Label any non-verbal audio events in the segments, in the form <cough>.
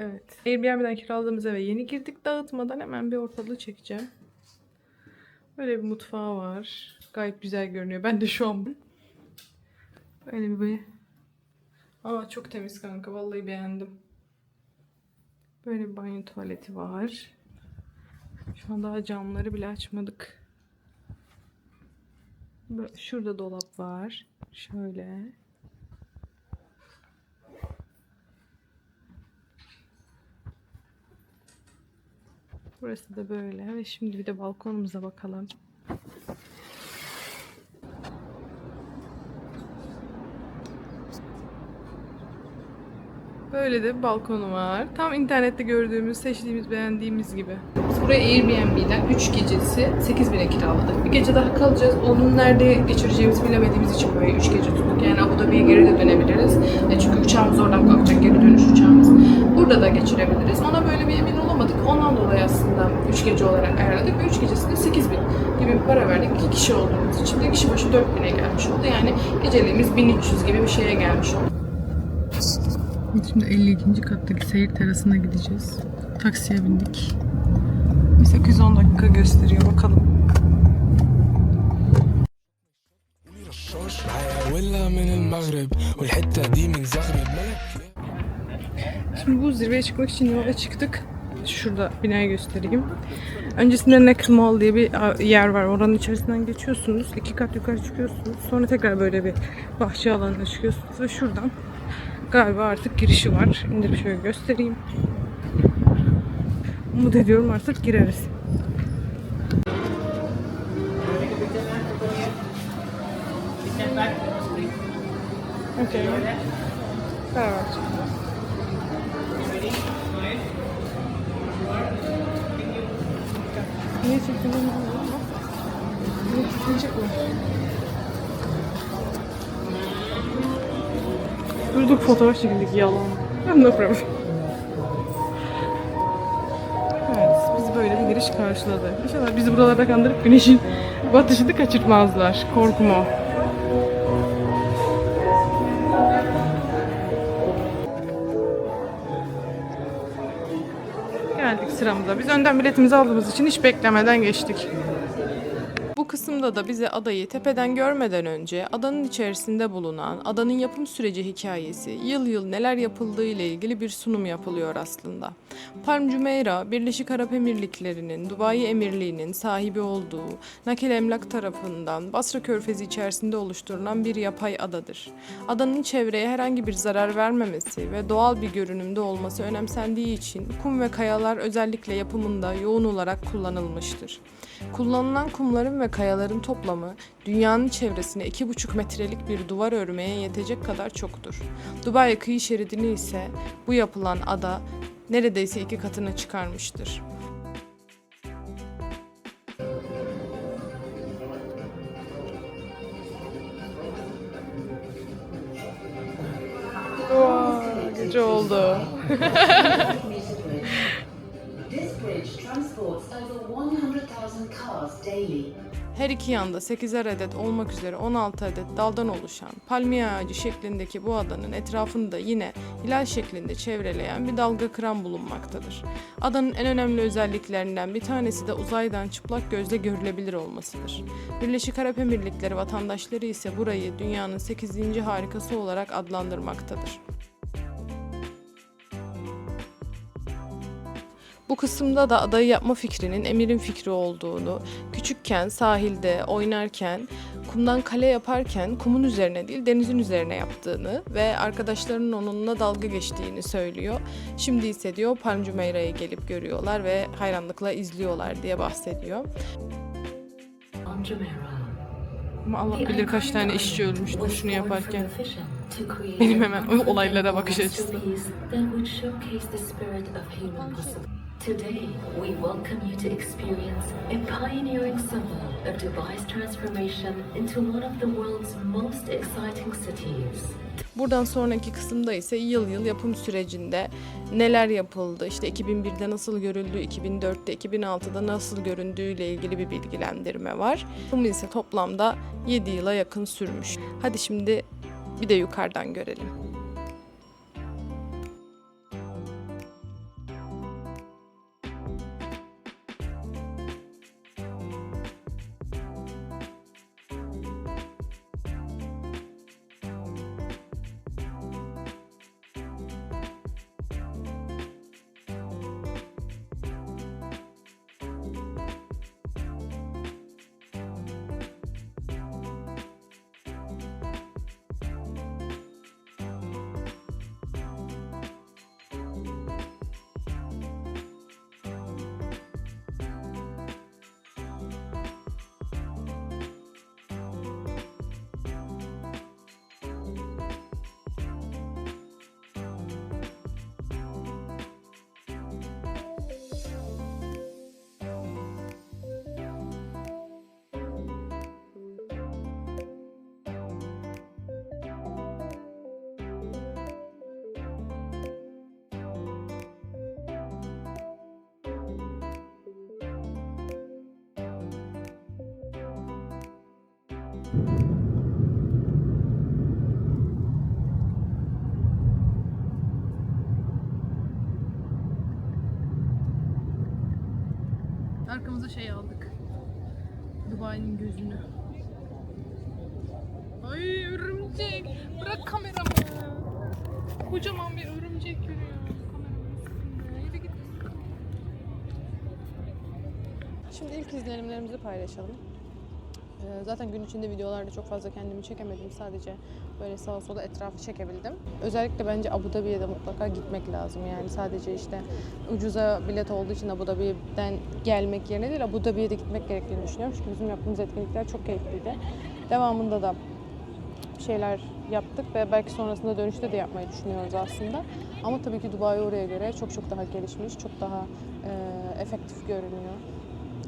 Evet. Airbnb'den kiraladığımız eve yeni girdik. Dağıtmadan hemen bir ortalığı çekeceğim. Böyle bir mutfağı var. Gayet güzel görünüyor. Ben de şu an böyle bir Aa çok temiz kanka. Vallahi beğendim. Böyle bir banyo tuvaleti var. Şu an daha camları bile açmadık. Bö- Şurada dolap var. Şöyle. Burası da böyle. Ve şimdi bir de balkonumuza bakalım. Böyle de bir balkonu var. Tam internette gördüğümüz, seçtiğimiz, beğendiğimiz gibi. Buraya Airbnb'den 3 gecesi 8 bine kiraladık. Bir gece daha kalacağız. Onun nerede geçireceğimizi bilemediğimiz için böyle 3 gece tuttuk. Yani Abu Dhabi'ye geri de dönebiliriz. E çünkü uçağımız oradan kalkacak, geri dönüş uçağımız. Burada da geçirebiliriz. Ona böyle bir emin olamadık. Ondan dolayı aslında 3 gece olarak ayarladık ve 3 gecesinde 8 bin gibi bir para verdik. 2 kişi olduğumuz için de kişi başı 4 bine gelmiş oldu. Yani geceliğimiz 1300 gibi bir şeye gelmiş oldu. Şimdi 52. kattaki seyir terasına gideceğiz. Taksiye bindik. 8-10 dakika gösteriyor bakalım. Şimdi bu zirveye çıkmak için yola çıktık. Şurada binayı göstereyim. Öncesinde Nakhl Mall diye bir yer var. Oranın içerisinden geçiyorsunuz. iki kat yukarı çıkıyorsunuz. Sonra tekrar böyle bir bahçe alanına çıkıyorsunuz. Ve şuradan galiba artık girişi var. İndirip şöyle göstereyim. Umut ediyorum artık gireriz. Okay. Evet. Niye çektin onu? Niye çekilecek mi? Durduk fotoğraf çekildik yalan. No problem. Giriş karşıladı. İnşallah bizi buralarda kandırıp güneşin batışını kaçırmazlar. Korkum o. Geldik sıramıza. Biz önden biletimizi aldığımız için hiç beklemeden geçtik. Kısımda da bize adayı tepeden görmeden önce adanın içerisinde bulunan adanın yapım süreci hikayesi, yıl yıl neler yapıldığı ile ilgili bir sunum yapılıyor aslında. Palm Jumeirah, Birleşik Arap Emirlikleri'nin Dubai Emirliği'nin sahibi olduğu Nakil Emlak tarafından Basra Körfezi içerisinde oluşturulan bir yapay adadır. Adanın çevreye herhangi bir zarar vermemesi ve doğal bir görünümde olması önemsendiği için kum ve kayalar özellikle yapımında yoğun olarak kullanılmıştır. Kullanılan kumların ve kayaların toplamı dünyanın çevresine 2,5 metrelik bir duvar örmeye yetecek kadar çoktur. Dubai kıyı şeridini ise bu yapılan ada neredeyse iki katına çıkarmıştır. Vay, gece oldu. <laughs> This bridge transports over 100,000 cars daily. Her iki yanda 8'er adet olmak üzere 16 adet daldan oluşan palmiye ağacı şeklindeki bu adanın etrafında yine hilal şeklinde çevreleyen bir dalga kıran bulunmaktadır. Adanın en önemli özelliklerinden bir tanesi de uzaydan çıplak gözle görülebilir olmasıdır. Birleşik Arap Emirlikleri vatandaşları ise burayı dünyanın 8. harikası olarak adlandırmaktadır. Bu kısımda da adayı yapma fikrinin Emir'in fikri olduğunu, küçükken sahilde oynarken, kumdan kale yaparken kumun üzerine değil denizin üzerine yaptığını ve arkadaşlarının onunla dalga geçtiğini söylüyor. Şimdi ise diyor Palm Jumeirah'yı gelip görüyorlar ve hayranlıkla izliyorlar diye bahsediyor. Ama Allah bilir kaç tane işçi ölmüştür was şunu born from yaparken. Benim hemen olaylara bakış açısı. Today, we welcome you to experience a pioneering symbol of Dubai's transformation into one of the world's most exciting cities. Buradan sonraki kısımda ise yıl yıl yapım sürecinde neler yapıldı, işte 2001'de nasıl görüldü, 2004'te, 2006'da nasıl göründüğüyle ilgili bir bilgilendirme var. Bu ise toplamda 7 yıla yakın sürmüş. Hadi şimdi bir de yukarıdan görelim. Arkamıza şey aldık. Dubai'nin gözünü. Ay örümcek. Bırak kameramı. Kocaman bir örümcek yürüyor. Şimdi ilk izlenimlerimizi paylaşalım. Ee, Zaten gün içinde videolarda çok fazla kendimi çekemedim. Sadece böyle sağa sola etrafı çekebildim. Özellikle bence Abu Dhabi'ye de mutlaka gitmek lazım. Yani sadece işte ucuza bilet olduğu için Abu Dhabi'den gelmek yerine değil Abu Dhabi'ye de gitmek gerektiğini düşünüyorum. Çünkü bizim yaptığımız etkinlikler çok keyifliydi. Devamında da şeyler yaptık ve belki sonrasında dönüşte de yapmayı düşünüyoruz aslında. Ama tabii ki Dubai oraya göre çok çok daha gelişmiş, çok daha e, efektif görünüyor.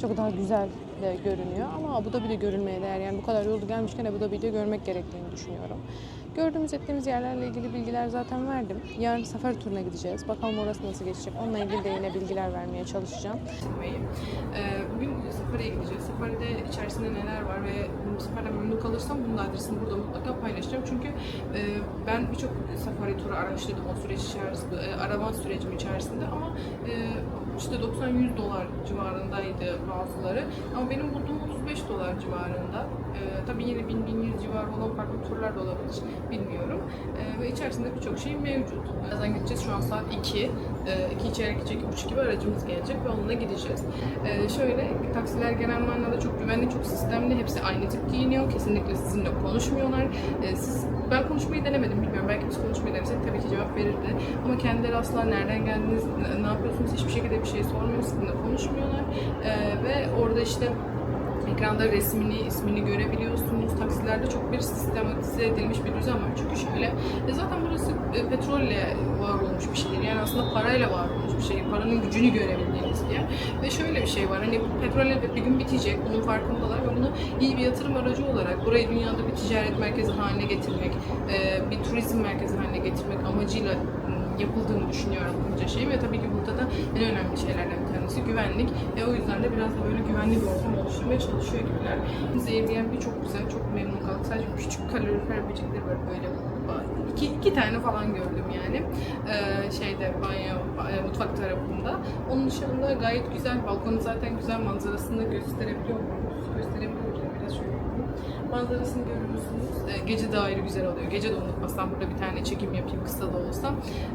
Çok daha güzel de görünüyor ama Abu Dhabi'de görülmeye değer. Yani bu kadar yolu gelmişken Abu Dhabi'de görmek gerektiğini düşünüyorum. Gördüğümüz ettiğimiz yerlerle ilgili bilgiler zaten verdim. Yarın safari turuna gideceğiz. Bakalım orası nasıl geçecek. Onunla ilgili de yine bilgiler vermeye çalışacağım. Bugün safariye gideceğiz. Safaride içerisinde neler var ve safariden memnun kalırsam bunun adresini burada mutlaka paylaşacağım. Çünkü e, ben birçok safari turu araştırdım o süreç içerisinde, e, arama sürecim içerisinde ama e, işte 90-100 dolar civarındaydı bazıları. Ama benim bulduğum 35 dolar civarında. E, tabii yine 1000-1100 civarı olan farklı turlar da olabilir. Bilmiyorum. E, ve içerisinde birçok şey mevcut. Birazdan gideceğiz. Şu an saat 2. E, 2 çeyrek geçecek, 2.30 gibi aracımız gelecek ve onunla gideceğiz. E, şöyle, taksiler genel manada çok güvenli, çok sistemli. Hepsi aynı tip giyiniyor. Kesinlikle sizinle konuşmuyorlar. E, siz ben konuşmayı denemedim bilmiyorum. Belki biz konuşmayı denesek tabii ki cevap verirdi. Ama kendileri asla nereden geldiniz, ne- yapıyorsunuz hiçbir şekilde bir şey sormuyor. Sizinle konuşmuyorlar. Ee, ve orada işte ekranda resmini, ismini görebiliyorsunuz. Taksilerde çok bir sistematize edilmiş bir düzen var. Çünkü şöyle, e, zaten burası e, petrolle var olmuş bir şeydir. Yani aslında parayla var olmuş bir şey. Paranın gücünü görebildiğiniz yer. Ve şöyle bir şey var. Hani petrol bir gün bitecek. Bunun farkındalar ve bunu iyi bir yatırım aracı olarak burayı dünyada bir ticaret merkezi haline getirmek, e, bir turizm merkezi haline getirmek amacıyla yapıldığını düşünüyorum bunca şey ve tabii ki burada da en önemli şeylerden bir tanesi güvenlik. E, o yüzden de biraz da böyle güvenli bir ortam oluşturmaya çalışıyor gibiler. Biz Airbnb çok güzel, çok memnun kaldık. Sadece küçük kalorifer böcekleri var böyle iki, iki tane falan gördüm yani. Ee, şeyde banyo, e, mutfak tarafında. Onun dışında gayet güzel. Balkonu zaten güzel manzarasını muyuz? Gösterebiliyor muyuz? Biraz şöyle. Manzarasını görüyorsunuz. Ee, gece de ayrı güzel oluyor. Gece de unutmasam burada bir tane çekim yapayım kısa da olsa.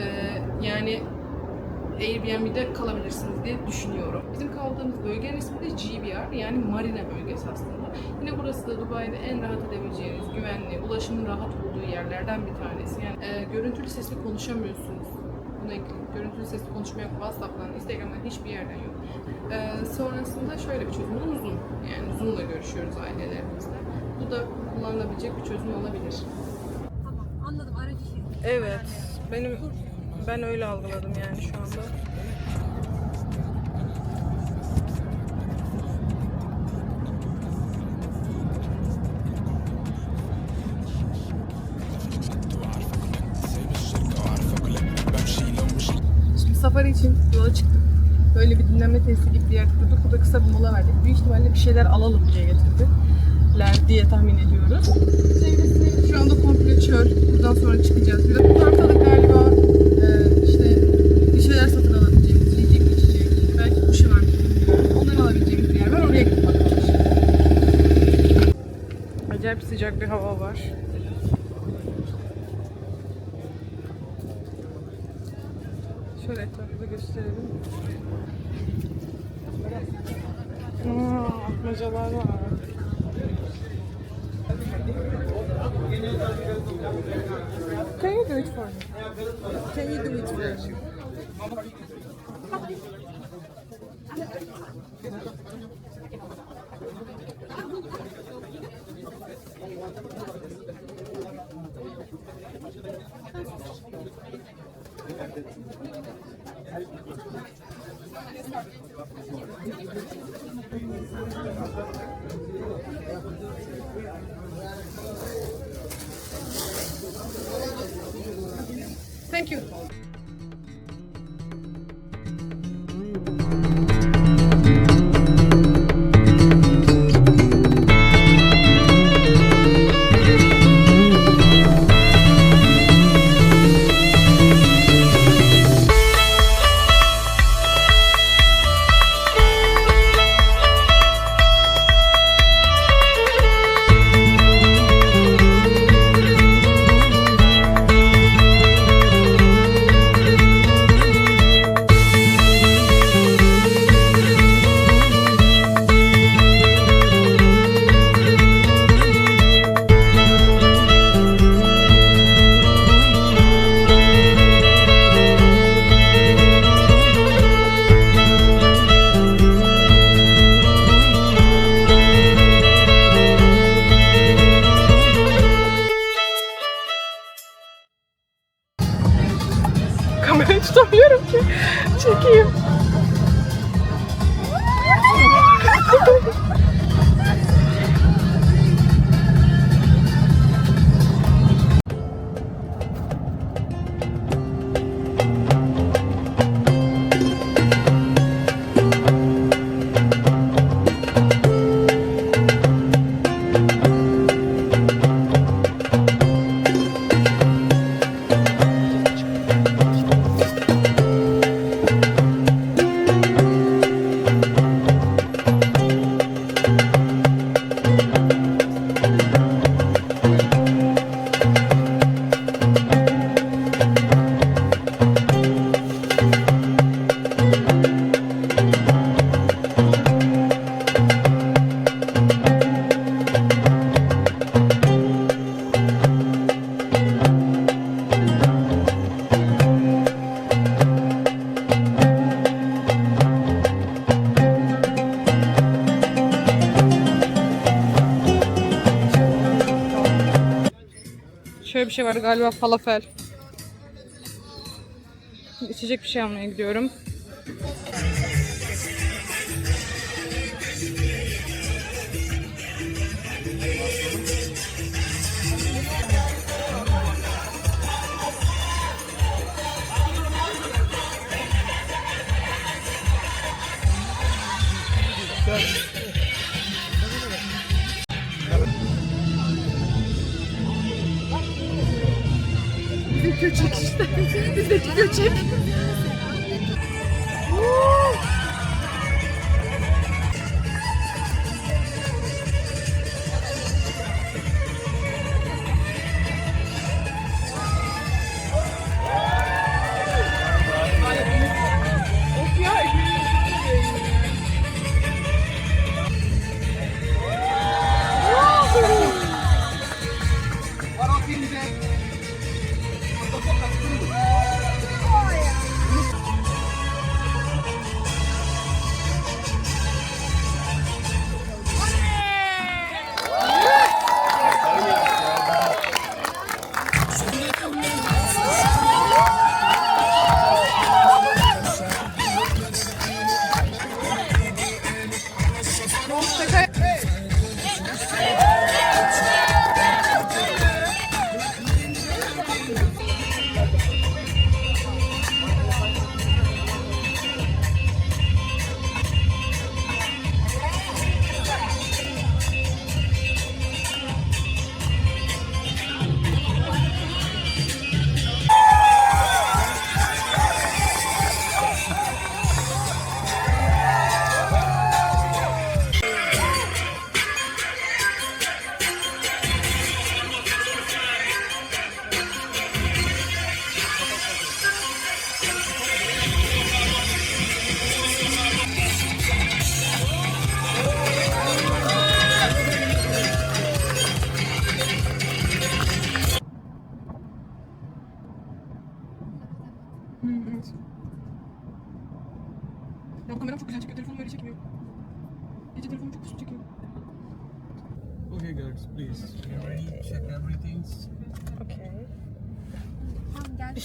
Ee, yani Airbnb'de kalabilirsiniz diye düşünüyorum. Bizim kaldığımız bölgenin ismi de GBR yani Marina bölgesi aslında. Yine burası da Dubai'de en rahat edebileceğiniz, güvenli, ulaşımın rahat olduğu yerlerden bir tanesi. Yani e, görüntülü sesli konuşamıyorsunuz. Buna ekleyeyim. Görüntülü sesli konuşma yok. WhatsApp'tan, Instagram'dan hiçbir yerden yok. E, sonrasında şöyle bir çözüm. Bunun Zoom. Yani Zoom'la görüşüyoruz ailelerimizle. Bu da kullanılabilecek bir çözüm olabilir. Tamam anladım aracı şey. Evet. Benim ben öyle algıladım yani şu anda. Şimdi safari için yola çıktık. Böyle bir dinlenme tesisi gibi bir yer kurduk. Burada kısa bir mola verdik. Büyük ihtimalle bir şeyler alalım diye getirdiler diye tahmin ediyoruz. Çevresini şu anda komple çöl. Buradan sonra çıkacağız. Bir de bu tarafta da galiba şeyler satın alabileceğimiz, yiyecek içecek, belki bir şey var bilmiyorum. Onları alabileceğimiz bir yer var. Oraya şimdi. Acayip sıcak bir hava var. Şöyle etrafı da gösterelim. Aa, atmacalar var. Can you do it for me? Can you do it for şey var galiba falafel. İçecek bir şey almaya gidiyorum. Göçek işte. Bizdeki göçek.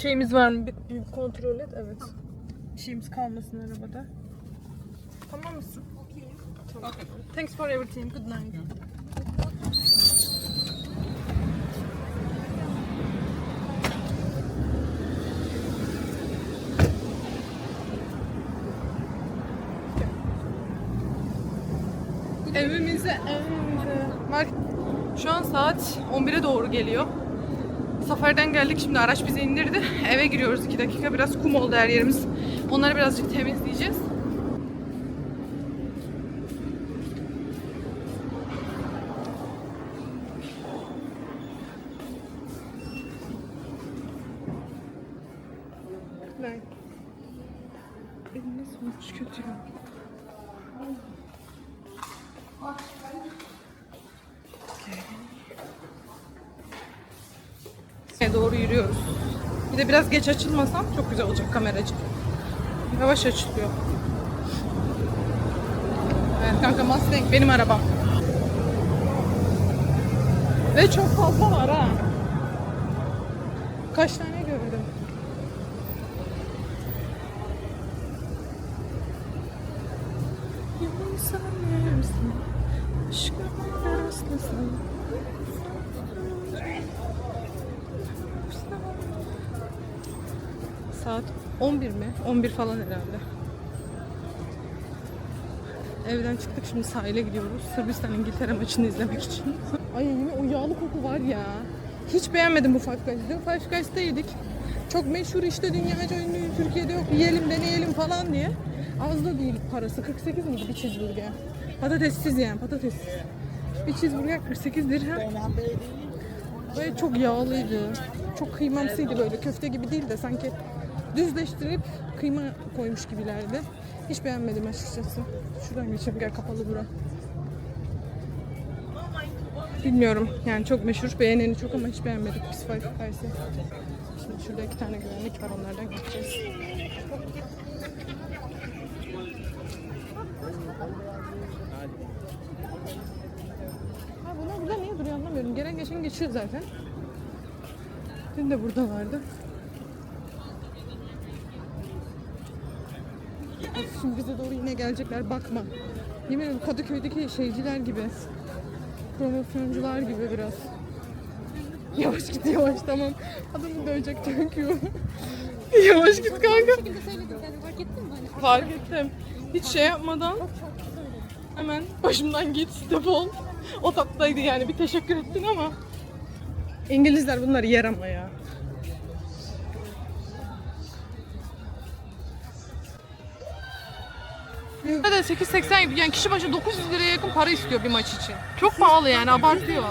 Şeyimiz var mı? Bir, bir kontrol et. Evet. Bir şeyimiz kalmasın arabada. Tamam mısın? Okey. Tamam. Thanks for everything. Good night. Evimize, evimize. Bak şu an saat 11'e doğru geliyor. Safariden geldik şimdi araç bizi indirdi. Eve giriyoruz 2 dakika. Biraz kum oldu her yerimiz. Onları birazcık temizleyeceğiz. Geç açılmasam çok güzel olacak kameracık. Yavaş açılıyor. Evet kanka Mustang benim arabam. Ve çok fazla var ha. Kaç tane gördüm. Yanılsam yersin. Aşkım rastlasın. Saat 11 mi? 11 falan herhalde. Evden çıktık şimdi sahile gidiyoruz. Sırbistan İngiltere maçını izlemek için. <laughs> Ay yine o yağlı koku var ya. Hiç beğenmedim bu. Five Guys'ta yedik. Çok meşhur işte dünyaca ünlü Türkiye'de yok yiyelim deneyelim falan diye. Az da değil parası 48 miydi bir cheeseburger. Patatessiz yani patates. Bir cheeseburger 48 dirhem. Böyle çok yağlıydı. Çok kıymamsıydı böyle köfte gibi değil de sanki düzleştirip kıyma koymuş gibilerdi. Hiç beğenmedim açıkçası. Şuradan geçeyim gel kapalı bura. Bilmiyorum yani çok meşhur beğeneni çok ama hiç beğenmedik biz Five Guys'ı. Şimdi şurada iki tane güvenlik var onlardan geçeceğiz. Ha bunlar burada niye duruyor anlamıyorum. Gelen geçen geçiyor zaten. Dün de burada vardı. Of, Şimdi bize doğru yine gelecekler bakma. Yemin ederim Kadıköy'deki şeyciler gibi. Promosyoncular gibi biraz. Yavaş git yavaş tamam. Adamı dövecek çünkü. <laughs> yavaş git kanka. fark ettin mi? Hani Fark ettim. Hiç şey yapmadan hemen başımdan git defol. O tattaydı yani bir teşekkür ettin ama. İngilizler bunları yer ama ya. Burada 8.80 yani kişi başı 900 liraya yakın para istiyor bir maç için. Çok pahalı yani abartıyor.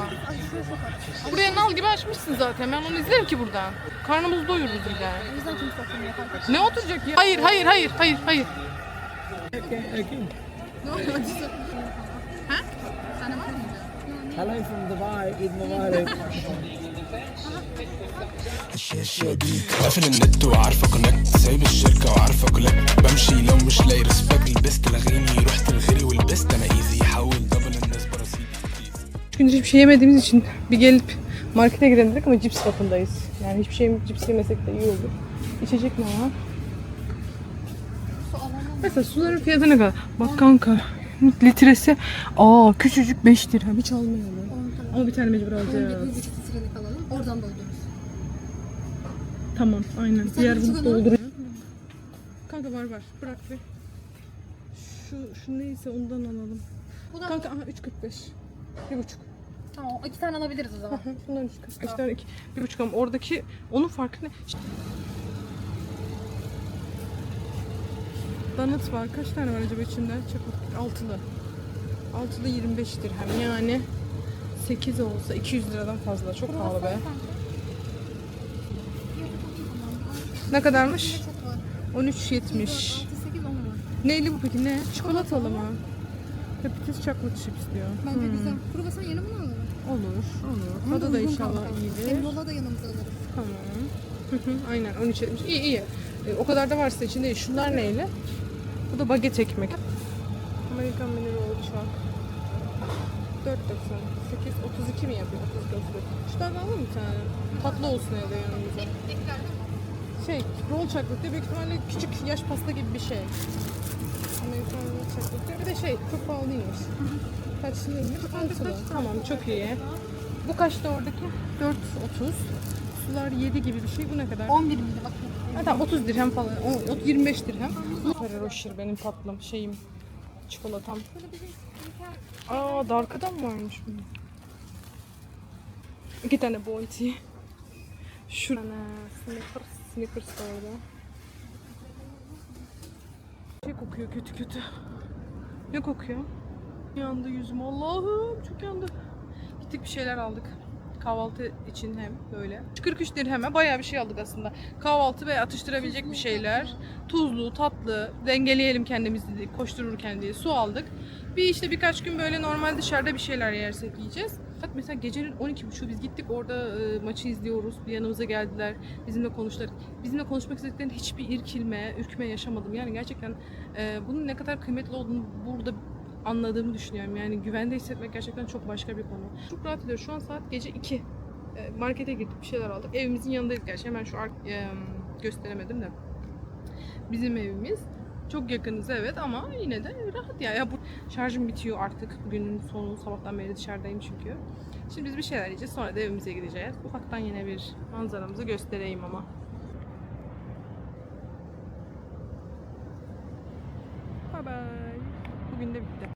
Buraya nal gibi açmışsın zaten. Ben onu izlerim ki buradan. Karnımızı doyururuz bir de. o yüzden kimse oturmuyor fark ettin. Ne oturacak ya? Hayır, hayır, hayır, hayır, hayır. Ne oluyor? Acısı. Ha? Sana var mıydı? Hello from Dubai, Eid Mubarak. <laughs> قافل النت وعارفه كونكت سايب الشركه وعارفه كولكت بمشي لو مش لاقي ريسبكت لبست لغيني رحت لغيري ولبست انا ايزي حول دبل الناس برصيد Üç gündür hiçbir şey yemediğimiz için bir gelip markete gidelim dedik ama cips kapındayız. Yani hiçbir şey cips yemesek de iyi olur. İçecek ne var? Mesela suların fiyatı ne kadar? Bak kanka litresi aa küçücük 5 dirhem hiç almayalım. Ama bir tane mecbur alacağız. 17 buçuk litrelik alalım. Oradan doldururuz. Tamam aynen. Diğer küçük bunu olan- dolduruyor. Kanka var var. Bırak bir. Şu, şu neyse ondan alalım. Bu da Kanka aha 3.45. Bir buçuk. tamam iki tane alabiliriz o zaman. Bundan 3.45 tane iki. Bir buçuk ama oradaki onun farkı ne? İşte- Donut var. Kaç tane var acaba içinde? Çok altılı. Altılı 25 dirhem. Yani 8 olsa 200 liradan fazla. Çok pahalı be. Ne kadarmış? 13.70. Neyli bu peki ne? Çikolatalı mı? Patates çaklı chips diyor. Bence hmm. güzel. Kruvasan yanı mı alalım? Olur, olur. Ama da, da inşallah iyidir. Hem da yanımıza alırız. Tamam. <laughs> Aynen 13 70. İyi iyi. E, o kadar da varsa içinde. E, şunlar neyle? Bu da baget ekmek. Amerikan menü roll çak. 44.90 8 32 mi yapıyor? 32 34. Şuradan alalım bir tane. Tatlı olsun evde yanımıza. Şey, roll chocolate diye büyük ihtimalle küçük yaş pasta gibi bir şey. Amerikan roll chocolate diye. Bir de şey, çok pahalı değilmiş. Kaç lira? Tamam, çok iyi. Bu kaçta oradaki? 4.30. Sular 7 gibi bir şey. Bu ne kadar? 11 miydi bakayım. Ha, tamam 30 dirhem falan. O, 25 dirhem. Ferrero benim tatlım şeyim. Çikolatam. Aa Darka'dan mı varmış bunun? İki tane Bounty. Şu tane Snickers. Snickers da orada. Şey kokuyor kötü kötü. Ne kokuyor? Yandı yüzüm Allah'ım çok yandı. Gittik bir şeyler aldık. Kahvaltı için hem böyle. 43 dirheme bayağı bir şey aldık aslında. Kahvaltı ve atıştırabilecek bir şeyler. Tuzlu, tatlı, dengeleyelim kendimizi dedik koştururken diye su aldık. Bir işte birkaç gün böyle normal dışarıda bir şeyler yersek yiyeceğiz. Mesela gecenin 12.30'u biz gittik orada e, maçı izliyoruz. Bir yanımıza geldiler. Bizimle konuştular. Bizimle konuşmak istediklerinde hiçbir irkilme, ürkme yaşamadım. Yani gerçekten e, bunun ne kadar kıymetli olduğunu burada anladığımı düşünüyorum. Yani güvende hissetmek gerçekten çok başka bir konu. Çok rahat ediyor. Şu an saat gece 2. E, markete girdik bir şeyler aldık. Evimizin yanındayız gerçi. Hemen şu ark e, gösteremedim de. Bizim evimiz. Çok yakınız evet ama yine de rahat ya. ya bu şarjım bitiyor artık. Günün sonu sabahtan beri dışarıdayım çünkü. Şimdi biz bir şeyler yiyeceğiz. Sonra da evimize gideceğiz. Ufaktan yine bir manzaramızı göstereyim ama. Bye bye. Bugün de bitti.